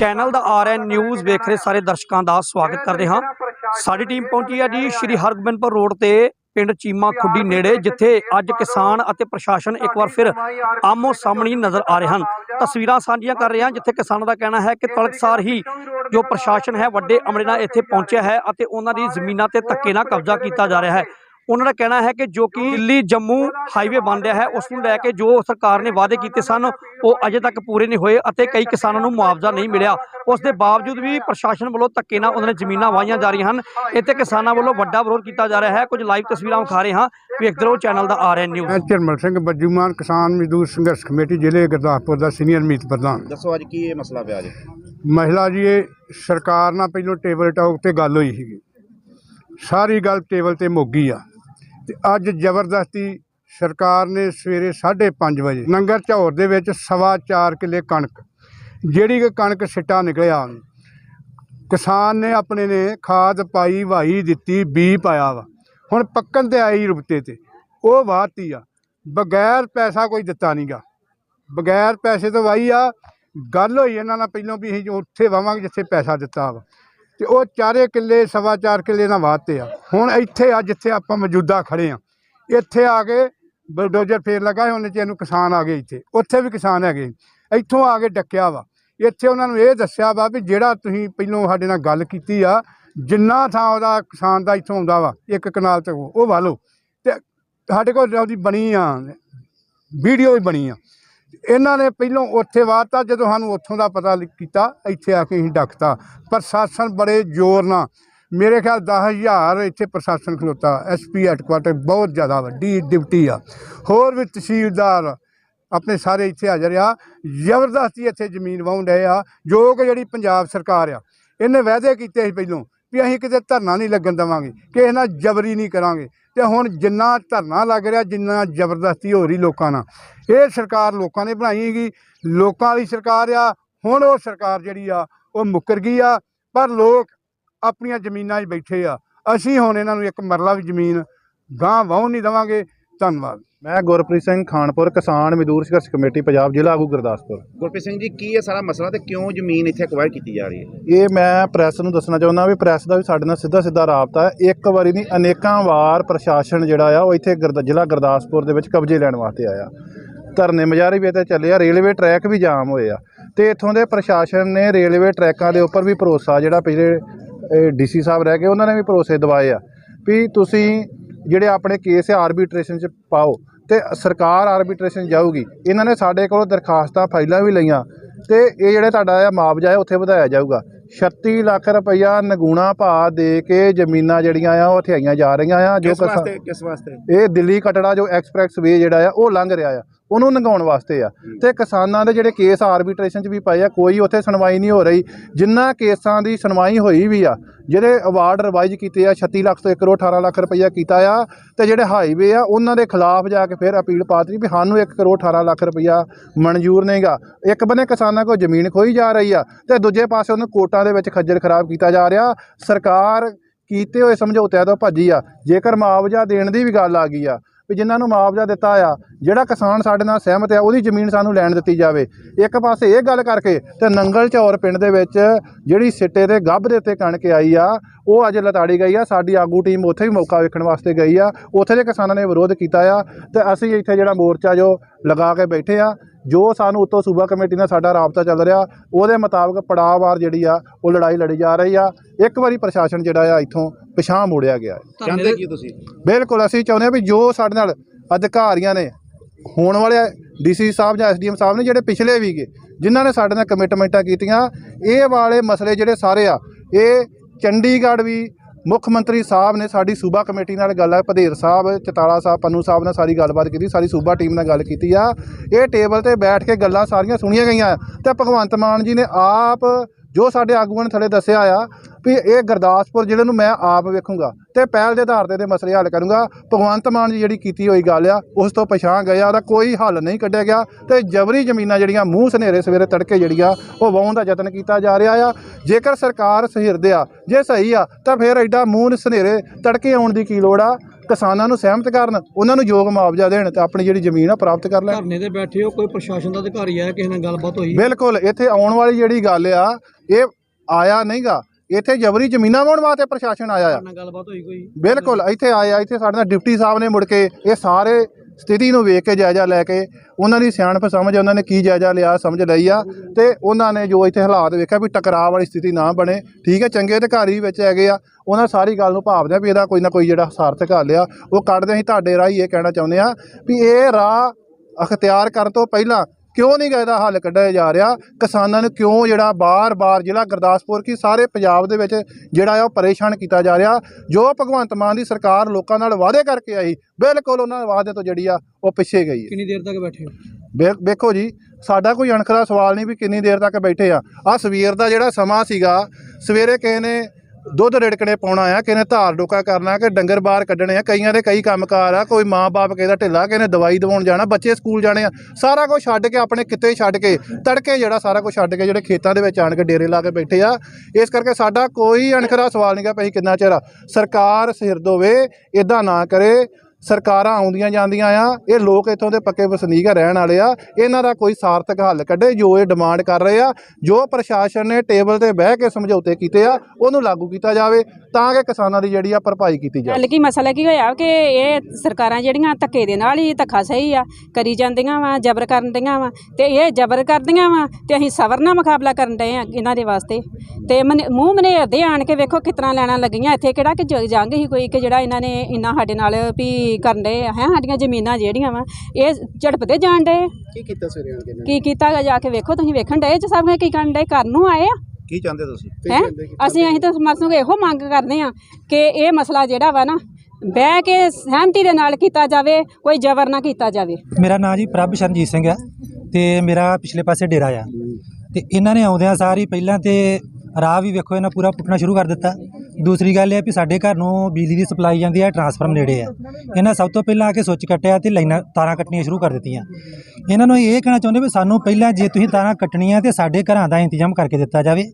Channel ਦਾ RN news ਵੇਖ ਰਹੇ ਸਾਰੇ ਦਰਸ਼ਕਾਂ ਦਾ ਸਵਾਗਤ ਕਰਦੇ ਹਾਂ। ਸਾਡੀ ਟੀਮ ਪਹੁੰਚੀ ਹੈ ਜੀ ਸ਼੍ਰੀ ਹਰਗੋਬਿੰਦਪੁਰ ਰੋਡ ਤੇ, ਪਿੰਡ ਚੀਮਾ ਖੁੱਡੀ ਨੇੜੇ, ਜਿੱਥੇ ਅੱਜ ਕਿਸਾਨ ਅਤੇ ਪ੍ਰਸ਼ਾਸਨ ਇੱਕ ਵਾਰ ਫਿਰ ਆਮੋ ਸਾਹਮਣੇ ਨਜ਼ਰ ਆ ਰਹੇ ਹਨ। ਤਸਵੀਰਾਂ ਸਾਂਝੀਆਂ ਕਰ ਰਹੇ ਹਾਂ, ਜਿੱਥੇ ਕਿਸਾਨਾਂ ਦਾ ਕਹਿਣਾ ਹੈ ਕਿ ਤਲਕਸਾਰ ਹੀ ਜੋ ਪ੍ਰਸ਼ਾਸਨ ਹੈ, ਵੱਡੇ ਅਮਰੇ ਨਾਲ ਇੱਥੇ ਪਹੁੰਚਿਆ ਹੈ ਅਤੇ ਉਹਨਾਂ ਦੀ ਜ਼ਮੀਨਾਂ ਤੇ ਧੱਕੇ ਨਾਲ ਕਬਜ਼ਾ ਕੀਤਾ ਜਾ ਰਿਹਾ ਹੈ। ਉਹਨਾਂ ਦਾ ਕਹਿਣਾ ਹੈ ਕਿ ਜੋ ਕਿ ਦਿੱਲੀ ਜੰਮੂ ਹਾਈਵੇ ਬਣ ਰਿਹਾ ਹੈ ਉਸ ਨੂੰ ਲੈ ਕੇ ਜੋ ਸਰਕਾਰ ਨੇ ਵਾਅਦੇ ਕੀਤੇ ਸਨ ਉਹ ਅਜੇ ਤੱਕ ਪੂਰੇ ਨਹੀਂ ਹੋਏ ਅਤੇ ਕਈ ਕਿਸਾਨਾਂ ਨੂੰ ਮੁਆਵਜ਼ਾ ਨਹੀਂ ਮਿਲਿਆ। ਉਸ ਦੇ ਬਾਵਜੂਦ ਵੀ ਪ੍ਰਸ਼ਾਸਨ ਵੱਲੋਂ ਧੱਕੇ ਨਾਲ ਉਹਨਾਂ ਨੇ ਜ਼ਮੀਨਾਂ ਵਾਹੀਆਂ ਜਾ ਰਹੀਆਂ ਹਨ। ਇੱਥੇ ਕਿਸਾਨਾਂ ਵੱਲੋਂ ਵੱਡਾ ਵਿਰੋਧ ਕੀਤਾ ਜਾ ਰਿਹਾ ਹੈ। ਕੁਝ ਲਾਈਵ ਤਸਵੀਰਾਂ ਵਿਖਾ ਰਹੇ ਹਾਂ। ਵੇਖਦੇ ਰਹੋ ਚੈਨਲ ਦਾ ਆਰਐਨ ਨਿਊਜ਼। ਮੈਂ ਝਰਮਲ ਸਿੰਘ ਬੱਜੂਮਾਨ ਕਿਸਾਨ ਮਜ਼ਦੂਰ ਸੰਘਰਸ਼ ਕਮੇਟੀ ਜ਼ਿਲ੍ਹੇ ਗੁਰਦਾਸਪੁਰ ਦਾ ਸੀਨੀਅਰ ਮੀਤ ਪ੍ਰਧਾਨ। ਦੱਸੋ ਅੱਜ ਕੀ ਇਹ ਮਸਲਾ ਪਿਆ ਜੀ? ਮਹਿਲਾ ਜੀ ਇਹ ਸਰਕਾਰ ਨਾਲ ਪਹਿਲਾਂ ਟੇਬਲ ਟਾਕ ਤੇ ਗੱਲ ਹੋਈ ਸੀਗੀ। ਸਾਰੀ ਗੱਲ ਟੇਬਲ ਤੇ ਮੁੱਕ ਗਈ ਆ। ਤੇ ਅੱਜ ਜ਼ਬਰਦਸਤੀ ਸਰਕਾਰ ਨੇ ਸਵੇਰੇ 5:30 ਵਜੇ ਨੰਗਰ ਝੌਰ ਦੇ ਵਿੱਚ ਸਵਾ ਚਾਰ ਕਿੱਲੇ ਕਣਕ, ਜਿਹੜੀ ਕਿ ਕਣਕ ਸਿੱਟਾ ਨਿਕਲਿਆ। ਕਿਸਾਨ ਨੇ ਆਪਣੇ ਨੇ ਖਾਦ ਪਾਈ ਵਾਈ ਦਿੱਤੀ ਬੀ ਪਾਇਆ ਵਾ। ਹੁਣ ਪੱਕਣ ਤੇ ਆਈ ਰੁਪਤੇ ਤੇ। ਉਹ ਵਾਹਤੀ ਆ। ਬਗੈਰ ਪੈਸਾ ਕੋਈ ਦਿੱਤਾ ਨਹੀਂਗਾ ਬਗੈਰ ਪੈਸੇ ਤੋਂ ਵਾਈ ਆ। ਗੱਲ ਹੋਈ ਇਹਨਾਂ ਨਾਲ ਪਹਿਲਾਂ ਵੀ ਅਸੀਂ ਉੱਥੇ ਵਾਵਾਂਗੇ ਜਿੱਥੇ ਪੈਸਾ ਦਿੱਤਾ ਵਾ। ਤੇ ਉਹ ਚਾਰੇ ਕਿੱਲੇ, ਸਵਾ ਚਾਰ ਕਿੱਲੇ ਨਾਲ ਵਾਹਤੇ ਆ। ਹੁਣ ਇੱਥੇ ਆ, ਜਿੱਥੇ ਆਪਾਂ ਮੌਜੂਦਾ ਖੜੇ ਆ। ਇੱਥੇ ਆ ਕੇ ਬਲਡੋਜ਼ਰ ਫੇਰ ਲੱਗਾ ਉਹਨੇ ਚ ਇਹਨੂੰ ਕਿਸਾਨ ਆ ਗਏ ਇੱਥੇ। ਉੱਥੇ ਵੀ ਕਿਸਾਨ ਹੈਗੇ ਇੱਥੋਂ ਆ ਕੇ ਡੱਕਿਆ ਵਾ। ਇੱਥੇ ਉਹਨਾਂ ਨੂੰ ਇਹ ਦੱਸਿਆ ਵਾ ਵੀ ਜਿਹੜਾ ਤੁਸੀਂ ਪਹਿਲੋਂ ਸਾਡੇ ਨਾਲ ਗੱਲ ਕੀਤੀ ਆ, ਜਿੰਨਾ ਥਾਂ ਉਹਦਾ ਕਿਸਾਨ ਦਾ ਇੱਥੋਂ ਆਉਂਦਾ ਵਾ, ਇੱਕ ਕਨਾਲ ਤੱਕ, ਉਹ ਵਾਲੋ। ਤੇ ਸਾਡੇ ਕੋਲ ਉਹਦੀ ਬਣੀ ਆ, ਵੀਡੀਓ ਵੀ ਬਣੀ ਆ। ਇਹਨਾਂ ਨੇ ਪਹਿਲੋਂ ਉੱਥੇ ਵਾਰਤਾ, ਜਦੋਂ ਸਾਨੂੰ ਉੱਥੋਂ ਦਾ ਪਤਾ ਕੀਤਾ, ਇੱਥੇ ਆ ਕੇ ਅਸੀਂ ਡੱਕਤਾ। ਪ੍ਰਸ਼ਾਸਨ ਬੜੇ ਜ਼ੋਰ ਨਾਲ, ਮੇਰੇ ਖਿਆਲ 10000 ਇੱਥੇ ਪ੍ਰਸ਼ਾਸਨ ਖਲੋਤਾ ਐਸਪੀ ਹੈਡਕੁਆਟਰ ਬਹੁਤ ਜ਼ਿਆਦਾ ਵੱਡੀ ਡਿਪਟੀ ਆ। ਹੋਰ ਵੀ ਤਹਿਸੀਲਦਾਰ ਆਪਣੇ ਸਾਰੇ ਇੱਥੇ ਹਾਜ਼ਰ ਆ। ਜ਼ਬਰਦਸਤੀ ਇੱਥੇ ਜ਼ਮੀਨ ਵਾਹੁਣ ਰਹੇ ਆ। ਜੋ ਕਿ ਜਿਹੜੀ ਪੰਜਾਬ ਸਰਕਾਰ ਆ, ਇਹਨੇ ਵਾਅਦੇ ਕੀਤੇ ਸੀ ਪਹਿਲੋਂ ਵੀ ਅਸੀਂ ਕਿਤੇ ਧਰਨਾ ਨਹੀਂ ਲੱਗਣ ਦੇਵਾਂਗੇ, ਕਿਸੇ ਨਾਲ ਜਬਰੀ ਨਹੀਂ ਕਰਾਂਗੇ। ਤੇ ਹੁਣ ਜਿੰਨਾ ਧਰਨਾ ਲੱਗ ਰਿਹਾ, ਜਿੰਨਾ ਜ਼ਬਰਦਸਤੀ ਹੋ ਰਹੀ ਲੋਕਾਂ ਨਾਲ। ਇਹ ਸਰਕਾਰ ਲੋਕਾਂ ਨੇ ਬਣਾਈ ਹੈਗੀ। ਲੋਕਾਂ ਵਾਲੀ ਸਰਕਾਰ ਆ, ਹੁਣ ਉਹ ਸਰਕਾਰ ਜਿਹੜੀ ਆ, ਉਹ ਮੁੱਕਰ ਗਈ ਆ। ਪਰ ਲੋਕ ਆਪਣੀਆਂ ਜ਼ਮੀਨਾਂ 'ਚ ਬੈਠੇ ਆ। ਅਸੀਂ ਹੁਣ ਇਹਨਾਂ ਨੂੰ ਇੱਕ ਮਰਲਾ ਵੀ ਜ਼ਮੀਨ ਗਾਂ ਵਾਹ ਨਹੀਂ ਦੇਵਾਂਗੇ। ਧੰਨਵਾਦ। ਮੈਂ ਗੁਰਪ੍ਰੀਤ ਸਿੰਘ ਖਾਨਪੁਰ ਕਿਸਾਨ ਮਜ਼ਦੂਰ ਸੰਘਰਸ਼ ਕਮੇਟੀ ਪੰਜਾਬ ਜ਼ਿਲ੍ਹਾ ਆਗੂ ਗੁਰਦਾਸਪੁਰ। ਗੁਰਪ੍ਰੀਤ ਸਿੰਘ ਜੀ ਕੀ ਇਹ ਸਾਰਾ ਮਸਲਾ ਤੇ ਕਿਉਂ ਜ਼ਮੀਨ ਇੱਥੇ ਅਕਵਾਇਰ ਕੀਤੀ ਜਾ ਰਹੀ ਹੈ? ਇਹ ਮੈਂ ਪ੍ਰੈਸ ਨੂੰ ਦੱਸਣਾ ਚਾਹੁੰਦਾ ਵੀ ਪ੍ਰੈਸ ਦਾ ਵੀ ਸਾਡੇ ਨਾਲ ਸਿੱਧਾ ਸਿੱਧਾ ਰਾਬਤਾ ਹੈ। ਇੱਕ ਵਾਰੀ ਨਹੀਂ ਅਨੇਕਾਂ ਵਾਰ ਪ੍ਰਸ਼ਾਸਨ ਜਿਹੜਾ ਆ ਉਹ ਇੱਥੇ ਜ਼ਿਲ੍ਹਾ ਗੁਰਦਾਸਪੁਰ ਦੇ ਵਿੱਚ ਕਬਜ਼ੇ ਲੈਣ ਵਾਸਤੇ ਆਇਆ। ਧਰਨੇ ਮੁਜ਼ਾਹਰੇ ਵੀ ਇੱਥੇ ਚੱਲੇ ਆ ਰੇਲਵੇ ਟਰੈਕ ਵੀ ਜਾਮ ਹੋਏ ਆ। ਤੇ ਇੱਥੋਂ ਦੇ ਪ੍ਰਸ਼ਾਸਨ ਨੇ ਰੇਲਵੇ ਟਰੈਕਾਂ ਦੇ ਉੱਪਰ ਵੀ ਭਰੋਸਾ ਜਿਹੜਾ ਪਿਛਲੇ ਡੀਸੀ ਸਾਹਿਬ ਰਹਿ ਗਏ ਉਹਨਾਂ ਨੇ ਵੀ ਭਰੋਸੇ ਦਿਵਾਏ ਆ। ਵੀ ਤੁਸੀਂ ਜਿਹੜੇ ਆਪਣੇ ਕੇਸ ਆਰਬਿਟ੍ਰੇਸ਼ਨ 'ਚ ਪਾਓ ਤੇ ਸਰਕਾਰ ਆਰਬਿਟ੍ਰੇਸ਼ਨ ਜਾਊਗੀ। ਇਹਨਾਂ ਨੇ ਸਾਡੇ ਕੋਲੋਂ ਦਰਖਾਸਤਾਂ ਫਾਈਲਾਂ ਵੀ ਲਈਆਂ ਤੇ ਇਹ ਜਿਹੜੇ ਤੁਹਾਡਾ ਆ ਮੁਆਵਜ਼ਾ ਹੈ ਉੱਥੇ ਵਧਾਇਆ ਜਾਊਗਾ। 36 ਲੱਖ ਰੁਪਈਆ ਨਗੂਣਾ ਭਾਅ ਦੇ ਕੇ ਜ਼ਮੀਨਾਂ ਜਿਹੜੀਆਂ ਆ ਉਹ ਹਥਿਆਈਆਂ ਜਾ ਰਹੀਆਂ ਆ ਜੋ ਕਿਸ ਕਿਸਾ- ਵਾਸਤੇ ਕਿਸ ਵਾਸਤੇ? ਇਹ ਦਿੱਲੀ ਕਟੜਾ ਜੋ ਐਕਸਪ੍ਰੈਸ ਵੇ ਜਿਹੜਾ ਆ ਉਹ ਲੰਘ ਰਿਹਾ ਆ। ਉਹਨੂੰ ਲੰਘਾਉਣ ਵਾਸਤੇ ਆ। ਤੇ ਕਿਸਾਨਾਂ ਦੇ ਜਿਹੜੇ ਕੇਸ ਆਰਬਿਟ੍ਰੇਸ਼ਨ 'ਚ ਵੀ ਪਏ ਆ, ਕੋਈ ਉੱਥੇ ਸੁਣਵਾਈ ਨਹੀਂ ਹੋ ਰਹੀ। ਜਿੰਨਾ ਕੇਸਾਂ ਦੀ ਸੁਣਵਾਈ ਹੋਈ ਵੀ ਆ, ਜਿਹੜੇ ਅਵਾਰਡ ਰਿਵਾਈਜ਼ ਕੀਤੇ ਆ 36 ਲੱਖ ਤੋਂ 1 ਕਰੋੜ 18 ਲੱਖ ਰੁਪਈਆ ਕੀਤਾ ਆ, ਤੇ ਜਿਹੜੇ ਹਾਈਵੇ ਆ, ਉਹਨਾਂ ਦੇ ਖਿਲਾਫ ਜਾ ਕੇ ਫਿਰ ਅਪੀਲ ਪਾਤਰੀ ਵੀ ਸਾਨੂੰ 1 ਕਰੋੜ 18 ਲੱਖ ਰੁਪਈਆ ਮਨਜ਼ੂਰ ਨਹੀਂਗਾ ਇੱਕ ਬੰਨੇ ਕਿਸਾਨਾਂ ਕੋਲ ਜ਼ਮੀਨ ਖੋਈ ਜਾ ਰਹੀ ਆ, ਤੇ ਦੂਜੇ ਪਾਸੇ ਉਹਨੂੰ ਕੋਰਟਾਂ ਦੇ ਵਿੱਚ ਖੱਜਲ ਖਰਾਬ ਕੀਤਾ ਜਾ ਰਿਹਾ। ਸਰਕਾਰ ਕੀਤੇ ਹੋਏ ਸਮਝੌਤਿਆਂ ਤੋਂ ਭੱਜੀ ਆ। ਜੇਕਰ ਮੁਆਵਜ਼ਾ ਦੇਣ ਦੀ ਵੀ ਗੱਲ ਆ ਗਈ ਆ ਵੀ ਜਿਨ੍ਹਾਂ ਨੂੰ ਮੁਆਵਜ਼ਾ ਦਿੱਤਾ ਆ, ਜਿਹੜਾ ਕਿਸਾਨ ਸਾਡੇ ਨਾਲ ਸਹਿਮਤ ਆ, ਉਹਦੀ ਜ਼ਮੀਨ ਸਾਨੂੰ ਲੈਣ ਦਿੱਤੀ ਜਾਵੇ। ਇੱਕ ਪਾਸੇ ਇਹ ਗੱਲ ਕਰਕੇ ਤੇ ਨੰਗਲ ਚੌਰ ਪਿੰਡ ਦੇ ਵਿੱਚ ਜਿਹੜੀ ਸਿੱਟੇ ਦੇ ਗੱਭ ਦੇ ਉੱਤੇ ਕਣਕ ਆਈ ਆ, ਉਹ ਅੱਜ ਲਤਾੜੀ ਗਈ ਆ। ਸਾਡੀ ਆਗੂ ਟੀਮ ਉੱਥੇ ਵੀ ਮੌਕਾ ਵੇਖਣ ਵਾਸਤੇ ਗਈ ਆ। ਉੱਥੇ ਦੇ ਕਿਸਾਨਾਂ ਨੇ ਵਿਰੋਧ ਕੀਤਾ ਆ ਤੇ ਅਸੀਂ ਇੱਥੇ ਜਿਹੜਾ ਮੋਰਚਾ ਜੋ ਲਗਾ ਕੇ ਬੈਠੇ ਆ ਜੋ ਸਾਨੂੰ ਉੱਤੋਂ ਸੂਬਾ ਕਮੇਟੀ ਨਾਲ ਸਾਡਾ ਰਾਬਤਾ ਚੱਲ ਰਿਹਾ ਉਹਦੇ ਮੁਤਾਬਕ ਪੜਾਅਵਾਰ ਜਿਹੜੀ ਆ ਉਹ ਲੜਾਈ ਲੜੀ ਜਾ ਰਹੀ ਆ। ਇੱਕ ਵਾਰੀ ਪ੍ਰਸ਼ਾਸਨ ਜਿਹੜਾ ਆ ਇੱਥੋਂ ਪਿਛਾਂਹ ਮੋੜਿਆ ਗਿਆ ਚਾਹੁੰਦੇ ਕੀ ਤੁਸੀਂ? ਬਿਲਕੁਲ ਅਸੀਂ ਚਾਹੁੰਦੇ ਹਾਂ ਵੀ ਜੋ ਸਾਡੇ ਨਾਲ ਅਧਿਕਾਰੀਆਂ ਨੇ ਹੋਣ ਵਾਲੇ ਡੀਸੀ ਸਾਹਿਬ ਜਾਂ ਐਸਡੀਐਮ ਸਾਹਿਬ ਨੇ ਜਿਹੜੇ ਪਿਛਲੇ ਵੀਗੇ ਜਿਨ੍ਹਾਂ ਨੇ ਸਾਡੇ ਨਾਲ ਕਮਿਟਮੈਂਟਾਂ ਕੀਤੀਆਂ ਇਹ ਵਾਲੇ ਮਸਲੇ ਜਿਹੜੇ ਸਾਰੇ ਆ ਇਹ ਚੰਡੀਗੜ੍ਹ ਵੀ ਮੁੱਖ ਮੰਤਰੀ ਸਾਹਿਬ ਨੇ ਸਾਡੀ ਸੂਬਾ ਕਮੇਟੀ ਨਾਲ ਗੱਲ ਹੈ, ਭਦੇਰ ਸਾਹਿਬ, ਚਤਾਲਾ ਸਾਹਿਬ, ਪੰਨੂ ਸਾਹਿਬ ਨਾਲ ਸਾਰੀ ਗੱਲਬਾਤ ਕੀਤੀ, ਸਾਰੀ ਸੂਬਾ ਟੀਮ ਨਾਲ ਗੱਲ ਕੀਤੀ ਆ। ਇਹ ਟੇਬਲ ਤੇ ਬੈਠ ਕੇ ਗੱਲਾਂ ਸਾਰੀਆਂ ਸੁਣੀਆਂ ਗਈਆਂ ਤੇ ਭਗਵੰਤ ਮਾਨ ਜੀ ਨੇ ਆਪ ਜੋ ਸਾਡੇ ਆਗੂਆਂ ਨੇ ਥੱਲੇ ਦੱਸਿਆ ਆ ਵੀ ਇਹ ਗੁਰਦਾਸਪੁਰ ਜ਼ਿਲ੍ਹੇ ਨੂੰ ਮੈਂ ਆਪ ਵੇਖੂੰਗਾ ਤੇ ਪਹਿਲ ਦੇ ਆਧਾਰ ਤੇ ਦੇ ਮਸਲੇ ਹੱਲ ਕਰੂੰਗਾ, ਭਗਵੰਤ ਮਾਨ ਜੀ ਜਿਹੜੀ ਕੀਤੀ ਹੋਈ ਗੱਲ ਆ, ਉਸ ਤੋਂ ਪਛਾਣ ਗਿਆ ਉਹਦਾ ਕੋਈ ਹੱਲ ਨਹੀਂ ਕੱਢਿਆ ਗਿਆ ਤੇ ਜਬਰੀ ਜ਼ਮੀਨਾਂ ਜਿਹੜੀਆਂ ਮੂੰਹ ਸਨੇਰੇ ਸਵੇਰੇ ਤੜਕੇ ਜਿਹੜੀਆਂ ਉਹ ਵਾਹੁਣ ਦਾ ਯਤਨ ਕੀਤਾ ਜਾ ਰਿਹਾ ਆ। ਜੇਕਰ ਸਰਕਾਰ ਸਹਿਰਦੇ ਆ, ਜੇ ਸਹੀ ਆ, ਤਾਂ ਫਿਰ ਐਡਾ ਮੂੰਹ ਸਨੇਰੇ ਤੜਕੇ ਆਉਣ ਦੀ ਕੀ ਲੋੜ ਆ? ਕਿਸਾਨਾਂ ਨੂੰ ਸਹਿਮਤ ਕਰਨ ਉਹਨਾਂ ਨੂੰ ਯੋਗ ਮੁਆਵਜ਼ਾ ਦੇਣ ਤੇ ਆਪਣੀ ਜਿਹੜੀ ਜ਼ਮੀਨ ਆ ਪ੍ਰਾਪਤ ਕਰ ਲੈਣ। ਧਰਨੇ ਤੇ ਬੈਠੇ ਹੋ ਕੋਈ ਪ੍ਰਸ਼ਾਸਨ ਦਾ ਅਧਿਕਾਰੀ ਆਇਆ ਕਿਸੇ ਨਾਲ ਗੱਲਬਾਤ ਹੋਈ? ਬਿਲਕੁਲ ਇੱਥੇ ਆਉਣ ਵਾਲੀ ਜਿਹੜੀ ਗੱਲ ਆ ਇਹ ਆਇਆ ਨਹੀਂਗਾ ਇੱਥੇ ਜਬਰੀ ਜ਼ਮੀਨਾਂ ਵਾਉਣ ਵਾਸਤੇ ਪ੍ਰਸ਼ਾਸਨ ਆਇਆ ਆ। ਗੱਲਬਾਤ ਹੋਈ ਕੋਈ? ਬਿਲਕੁਲ ਇੱਥੇ ਆਇਆ ਇੱਥੇ ਸਾਡੇ ਨਾਲ ਡਿਪਟੀ ਸਾਹਿਬ ਨੇ ਮੁੜ ਕੇ ਇਹ ਸਾਰੇ ਸਥਿਤੀ ਨੂੰ ਵੇਖ ਕੇ ਜਾਇਜ਼ਾ ਲੈ ਕੇ ਉਹਨਾਂ ਦੀ ਸਿਆਣਪ ਸਮਝ ਉਹਨਾਂ ਨੇ ਕੀ ਜਾਇਜ਼ਾ ਲਿਆ ਸਮਝ ਲਈ ਆ ਤੇ ਉਹਨਾਂ ਨੇ ਜੋ ਇੱਥੇ ਹਾਲਾਤ ਵੇਖਿਆ ਵੀ ਟਕਰਾਅ ਵਾਲੀ ਸਥਿਤੀ ਨਾ ਬਣੇ ਠੀਕ ਹੈ ਚੰਗੇ ਅਧਿਕਾਰੀ ਵਿੱਚ ਹੈਗੇ ਆ ਉਹਨਾਂ ਸਾਰੀ ਗੱਲ ਨੂੰ ਭਾਵਦੇ ਆ ਵੀ ਇਹਦਾ ਕੋਈ ਨਾ ਕੋਈ ਜਿਹੜਾ ਸਾਰਥਕ ਹੱਲ ਆ ਉਹ ਕੱਢਦੇ ਅਸੀਂ ਤੁਹਾਡੇ ਰਾਹੀਂ ਇਹ ਕਹਿਣਾ ਚਾਹੁੰਦੇ ਆ ਵੀ ਇਹ ਰਾਹ ਅਖਤਿਆਰ ਕਰਨ ਤੋਂ ਪਹਿਲਾਂ ਕਿਉਂ ਨਹੀਂ ਇਹਦਾ ਹੱਲ ਕੱਢਿਆ ਜਾ ਰਿਹਾ? ਕਿਸਾਨਾਂ ਨੂੰ ਕਿਉਂ ਜਿਹੜਾ ਬਾਰ-ਬਾਰ ਜ਼ਿਲ੍ਹਾ ਗੁਰਦਾਸਪੁਰ ਕੀ ਸਾਰੇ ਪੰਜਾਬ ਦੇ ਵਿੱਚ ਜਿਹੜਾ ਆ ਉਹ ਪਰੇਸ਼ਾਨ ਕੀਤਾ ਜਾ ਰਿਹਾ? ਜੋ ਭਗਵੰਤ ਮਾਨ ਦੀ ਸਰਕਾਰ ਲੋਕਾਂ ਨਾਲ ਵਾਅਦੇ ਕਰਕੇ ਆਈ ਬਿਲਕੁਲ ਉਹਨਾਂ ਦੇ ਵਾਅਦੇ ਤੋਂ ਜਿਹੜੀ ਆ ਉਹ ਪਿੱਛੇ ਗਈ ਹੈ। ਕਿੰਨੀ ਦੇਰ ਤੱਕ ਬੈਠੇ ਵੇਖੋ ਜੀ ਸਾਡਾ ਕੋਈ ਅਣਖਰਾ ਸਵਾਲ ਨਹੀਂ ਵੀ ਕਿੰਨੀ ਦੇਰ ਤੱਕ ਬੈਠੇ ਆ। ਆ ਸਵੇਰ ਦਾ ਜਿਹੜਾ ਸਮਾਂ ਸੀਗਾ ਸਵੇਰੇ ਕਿਸੇ ਨੇ ਦੁੱਧ ਰਿੜਕਣੇ ਪਾਉਣਾ ਆ, ਕਿਸੇ ਨੇ ਧਾਰ ਡੋਕਾ ਕਰਨਾ ਕਿ ਡੰਗਰ ਬਾਹਰ ਕੱਢਣੇ ਆ, ਕਈਆਂ ਦੇ ਕਈ ਕੰਮਕਾਰ ਆ, ਕੋਈ ਮਾਂ-ਬਾਪ ਕਿਸੇ ਦਾ ਢਿੱਲਾ, ਕਿਸੇ ਨੇ ਦਵਾਈ ਦਵਾਉਣ ਜਾਣਾ, ਬੱਚੇ ਸਕੂਲ ਜਾਣੇ ਆ, ਸਾਰਾ ਕੁਝ ਛੱਡ ਕੇ ਆਪਣੇ ਕਿੱਤੇ ਛੱਡ ਕੇ, ਤੜਕੇ ਜਿਹੜਾ ਸਾਰਾ ਕੁਝ ਛੱਡ ਕੇ ਜਿਹੜੇ ਖੇਤਾਂ ਦੇ ਵਿੱਚ ਆਣ ਕੇ ਡੇਰੇ ਲਾ ਕੇ ਬੈਠੇ ਆ, ਇਸ ਕਰਕੇ ਸਾਡਾ ਕੋਈ ਅਣਖਰਾ ਸਵਾਲ ਨਹੀਂਗਾ ਪਈ ਕਿੰਨਾ ਚਿਰ ਆ। ਸਰਕਾਰ ਸਿਰ ਦੋਵੇ ਇਦਾਂ ਨਾ ਕਰੇ ਸਰਕਾਰਾਂ ਆਉਂਦੀਆਂ ਜਾਂਦੀਆਂ ਆ, ਇਹ ਲੋਕ ਇੱਥੋਂ ਦੇ ਪੱਕੇ ਵਸਨੀਕ ਰਹਿਣ ਵਾਲੇ ਆ, ਇਹਨਾਂ ਦਾ ਕੋਈ ਸਾਰਥਕ ਹੱਲ ਕੱਢੇ, ਜੋ ਇਹ ਡਿਮਾਂਡ ਕਰ ਰਹੇ ਆ, ਜੋ ਪ੍ਰਸ਼ਾਸਨ ਨੇ ਟੇਬਲ ਤੇ ਬਹਿ ਕੇ ਸਮਝੌਤੇ ਕੀਤੇ ਆ, ਉਹਨੂੰ ਲਾਗੂ ਕੀਤਾ ਜਾਵੇ, ਤਾਂ ਕਿ ਕਿਸਾਨਾਂ ਦੀ ਜਿਹੜੀ ਆ ਭਰਪਾਈ ਕੀਤੀ ਜਾਵੇ। ਗੱਲ ਕੀ ਮਸਲਾ ਕੀ ਹੋਇਆ ਕਿ ਇਹ ਸਰਕਾਰਾਂ ਜਿਹੜੀਆਂ ਧੱਕੇ ਦੇ ਨਾਲ ਹੀ ਧੱਕਾ ਸਹੀ ਆ, ਕਰੀ ਜਾਂਦੀਆਂ ਵਾ, ਜਬਰ ਕਰਨ ਦੀਆਂ ਵਾ, ਤੇ ਇਹ ਜਬਰ ਕਰਦੀਆਂ ਵਾ, ਤੇ ਅਸੀਂ ਸਬਰ ਨਾਲ ਮੁਕਾਬਲਾ ਕਰਨ ਡਏ ਆ ਇਹਨਾਂ ਦੇ ਵਾਸਤੇ। ਤੇ ਮਨ- ਮੂੰਹ ਮਨੇਰਦੇ ਆਣ ਕੇ ਵੇਖੋ ਕਿਤਨਾ ਲੈਣਾ ਲੱਗੀਆਂ, ਇੱਥੇ ਕਿਹੜਾ ਕਿ ਜੰਗ ਹੀ ਕੋਈ, ਕਿ ਜਿਹੜਾ ਇਹਨਾਂ ਨੇ ਇੰਨਾ ਸਾਡੇ ਨਾਲ ਵੀ ਕਰਨ ਡਏ ਆ ਹੈ ਸਾਡੀਆਂ ਜ਼ਮੀਨਾਂ ਜਿਹੜੀਆਂ ਵਾ ਇਹ ਝੜਪਦੇ ਜਾਣ ਡਏ ਕੀ ਕੀਤਾ ਸਵੇਰੇ ਆਣ ਕੇ ਇਹਨਾਂ ਨੇ? ਕੀ ਕੀਤਾ ਗਾ ਜਾ ਕੇ ਵੇਖੋ ਤੁਸੀਂ ਵੇਖਣ ਚ ਸਭ ਨੇ ਕੀ ਕਰਨ ਡਏ ਕਰਨ ਨੂੰ ਆਏ ਆ? ਕੀ ਚਾਹੁੰਦੇ ਤੁਸੀਂ? ਹੈ ਅਸੀਂ ਅਸੀਂ ਤਾਂ ਨੂੰ ਇਹੋ ਮੰਗ ਕਰਦੇ ਆ ਕਿ ਇਹ ਮਸਲਾ ਜਿਹੜਾ ਵਾ ਨਾ ਬਹਿ ਕੇ ਸਹਿਮਤੀ ਦੇ ਨਾਲ ਕੀਤਾ ਜਾਵੇ ਕੋਈ ਜ਼ਬਰ ਨਾ ਕੀਤਾ ਜਾਵੇ। ਮੇਰਾ ਨਾਂ ਜੀ ਪ੍ਰਭ ਸ਼ਰਨਜੀਤ ਸਿੰਘ ਆ ਤੇ ਮੇਰਾ ਪਿਛਲੇ ਪਾਸੇ ਡੇਰਾ ਆ। ਤੇ ਇਹਨਾਂ ਨੇ ਆਉਂਦਿਆਂ ਸਾਰ ਹੀ ਪਹਿਲਾਂ ਤੇ ਰਾਹ ਵੀ ਵੇਖੋ ਇਹਨਾਂ ਪੂਰਾ ਪੁੱਟਣਾ ਸ਼ੁਰੂ ਕਰ ਦਿੱਤਾ। ਦੂਸਰੀ ਗੱਲ ਇਹ ਆ ਵੀ ਸਾਡੇ ਘਰ ਨੂੰ ਬਿਜਲੀ ਦੀ ਸਪਲਾਈ ਜਾਂਦੀ ਹੈ, ਟਰਾਂਸਫਾਰਮ ਨੇੜੇ ਹੈ। ਇਹਨਾਂ ਸਭ ਤੋਂ ਪਹਿਲਾਂ ਆ ਕੇ ਸੁੱਚ ਕੱਟਿਆ ਤੇ ਲਾਈਨਾਂ, ਤਾਰਾਂ ਕੱਟਣੀਆਂ ਸ਼ੁਰੂ ਕਰ ਦਿੱਤੀਆਂ। ਇਹਨਾਂ ਨੂੰ ਇਹ ਕਹਿਣਾ ਚਾਹੁੰਦੇ ਵੀ ਸਾਨੂੰ ਪਹਿਲਾਂ ਜੇ ਤੁਸੀਂ ਤਾਰਾਂ ਕੱਟਣੀਆਂ ਤੇ ਸਾਡੇ ਘਰਾਂ ਦਾ ਇੰਤਜ਼ਾਮ ਕਰਕੇ ਦਿੱਤਾ ਜਾਵੇ।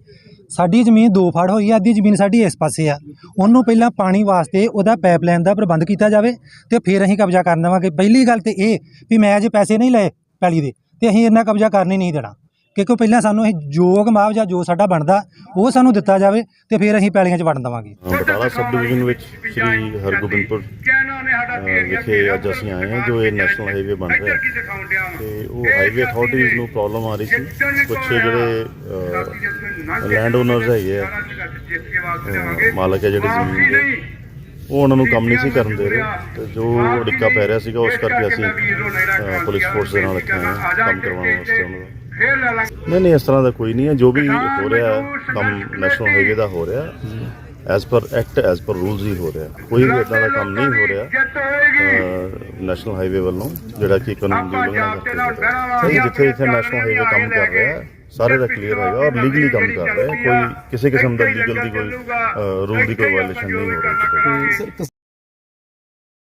ਸਾਡੀ ਜ਼ਮੀਨ ਦੋ ਫੜ ਹੋਈ ਆ, ਅੱਧੀ ਜ਼ਮੀਨ ਸਾਡੀ ਇਸ ਪਾਸੇ ਆ। ਉਹਨੂੰ ਪਹਿਲਾਂ ਪਾਣੀ ਵਾਸਤੇ ਉਹਦਾ ਪਾਈਪਲਾਈਨ ਦਾ ਪ੍ਰਬੰਧ ਕੀਤਾ ਜਾਵੇ ਤੇ ਫਿਰ ਅਸੀਂ ਕਬਜ਼ਾ ਕਰ ਦੇਵਾਂਗੇ। ਪਹਿਲੀ ਗੱਲ ਤੇ ਇਹ ਵੀ ਮੈਂ ਅਜੇ ਪੈਸੇ ਨਹੀਂ ਲਏ ਪੈਲੀ ਦੇ, ਤੇ ਅਸੀਂ ਇਹਨਾਂ ਕਬਜ਼ਾ ਕਰਨ ਹੀ ਨਹੀਂ ਦੇਣਾ। ਕਿਉਂਕਿ ਪਹਿਲਾਂ ਸਾਨੂੰ ਇਹ ਯੋਗ ਮੁਆਵਜ਼ਾ ਜੋ ਸਾਡਾ ਬਣਦਾ, ਉਹ ਸਾਨੂੰ ਦਿੱਤਾ ਜਾਵੇ ਤੇ ਫਿਰ ਅਸੀਂ ਪੈਲੀਆਂ 'ਚ ਵੜਨ ਦੇਵਾਂਗੇ। ਬਟਾਲਾ ਸਬ ਡਿਵੀਜ਼ਨ ਵਿੱਚ ਸ੍ਰੀ ਹਰਗੋਬਿੰਦਪੁਰ ਵਿਖੇ ਅੱਜ ਅਸੀਂ ਆਏ ਹਾਂ ਜੋ ਇਹ ਨੈਸ਼ਨਲ ਹਾਈਵੇ ਬਣ ਰਿਹਾ ਹੈ। ਤੇ ਉਹ ਹਾਈਵੇ ਅਥਾਰਟੀਜ਼ ਨੂੰ ਪ੍ਰੋਬਲਮ ਆ ਰਹੀ ਸੀ। ਕੁਝ ਜਿਹੜੇ ਲੈਂਡ ਓਨਰਸ ਹੈਗੇ ਆ ਮਾਲਕ ਹੈ ਜਿਹੜੇ ਜ਼ਮੀਨ ਦੇ, ਉਹ ਉਹਨਾਂ ਨੂੰ ਕੰਮ ਨਹੀਂ ਸੀ ਕਰਨ ਦੇ ਰਹੇ। ਤੇ ਜੋ ਅੜਿੱਕਾ ਪੈ ਰਿਹਾ ਸੀਗਾ, ਉਸ ਕਰਕੇ ਅਸੀਂ ਪੁਲਿਸ ਫੋਰਸ ਦੇ ਨਾਲ ਇੱਥੇ ਹਾਂ, ਕੰਮ ਕਰਵਾਉਣ ਵਾਸਤੇ ਉਹਨਾਂ ਦਾ। ਨਹੀਂ ਨਹੀਂ ਇਸ ਤਰ੍ਹਾਂ ਦਾ ਕੋਈ ਨਹੀਂ ਹੈ। ਜੋ ਵੀ ਹੋ ਰਿਹਾ ਹੈ, ਕੰਮ ਨੈਸ਼ਨਲ ਹਾਈਵੇ ਦਾ ਹੋ ਰਿਹਾ as per act as per rules ਹੀ ਹੋ ਰਿਹਾ ਕੋਈ ਵੀ ਇਦਾਂ ਦਾ ਕੰਮ ਨਹੀਂ ਹੋ ਰਿਹਾ। ਨੈਸ਼ਨਲ ਹਾਈਵੇ ਵੱਲੋਂ ਜਿਹੜਾ ਕਿ ਕਾਨੂੰਨ ਦੀ ਉਲੰਘਣਾ ਕਰਕੇ ਹੋ। ਰਿਹਾ ਹੈ। ਜਿੱਥੇ ਜਿੱਥੇ ਨੈਸ਼ਨਲ ਹਾਈਵੇ ਕੰਮ ਕਰ ਰਿਹਾ ਹੈ ਸਾਰੇ ਦਾ ਕਲੀਅਰ ਹੈਗਾ। ਔਰ ਲੀਗਲੀ ਕੰਮ ਕਰ ਰਿਹਾ ਹੈ। ਕੋਈ ਕਿਸੇ ਕਿਸਮ ਦਾ ਲੀਗਲ ਦੀ ਕੋਈ ਰੂਲ ਦੀ ਕੋਈ ਵਾਇਲੇਸ਼ਨ ਨਹੀਂ ਹੋ ਰਹੀ। ਕਿਤੇ ਵੀ।